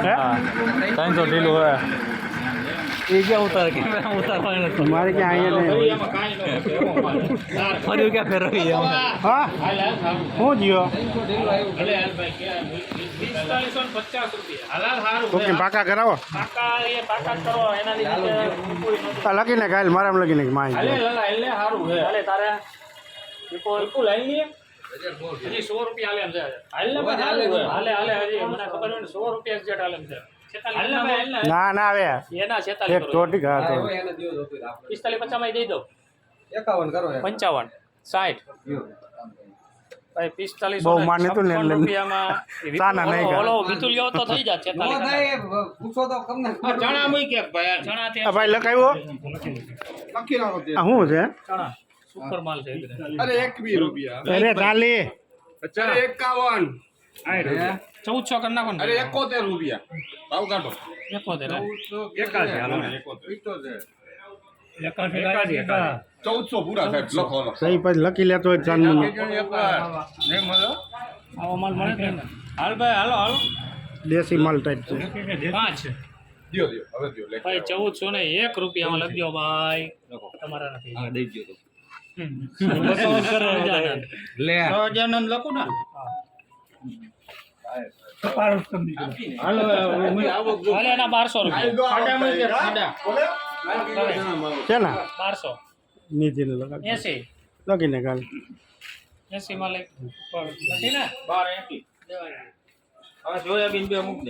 હે? ત્રણસો ઢીલું હવે એ ક્યાં ઉતાર નથી. મારે ક્યાં અહીંયા નહીં ફર્યું ક્યાં ફેરવી હા. હું. જીઓ તો કેમ પાકા કરાવો. આ લખીને કાલ મારામાં લગીને કે તારે સો રૂપિયા હાલે એમ છે. હાલે પણ હાલે હાલે. હાલે હજી. મને ખબર હોય સો રૂપિયા એક્ઝેક્ટ હાલે એમ છે. ને ને. આવે. એના છેતાલીસ ઠીક હા તો પિસ્તાલીસ પચાસ દઈ દો એકાવન કરો પંચાવન. સાઠ. ભાઈ પિસ્તાલીસ બહુ માને તો ને રૂપિયામાં. ઓલો વિતુલ તો થઈ જાય છેતાલીસ પૂછો તો તમને ચણા મૂક્યા ભાઈ ચણા આ ભાઈ લખાવ્યો આ શું છે? ચણા. સુપર માલ છે અરે એક બી રૂપિયા અરે તાલી અરે એકાવન ચૌદસો કરી નાખો ને અરે એકોતેર રૂપિયા ભાવ કાઢો એકોતેર એકાસી હાલો ચૌદસો પૂરા સાહેબ લખો લખો સહી પછી લખી લેતો હોય ચાંદનું આવો માલ મળે જ નહીં ને હાલ ભાઈ હાલો હાલો દેશી માલ ટાઈપ છે પાંચ દ્યો દ્યો હવે દ્યો લેખો. ભાઈ ચૌદસો ને એક રૂપિયામાં લખજો ભાઈ તમારા નથી હા દઈ ગયો હમ. ગજાનંદ. લે લખું ને બારસો બારસો લગીને કાલ એસી માં લખી ને બાર એસી હવે સોયાબીન બે મૂક દે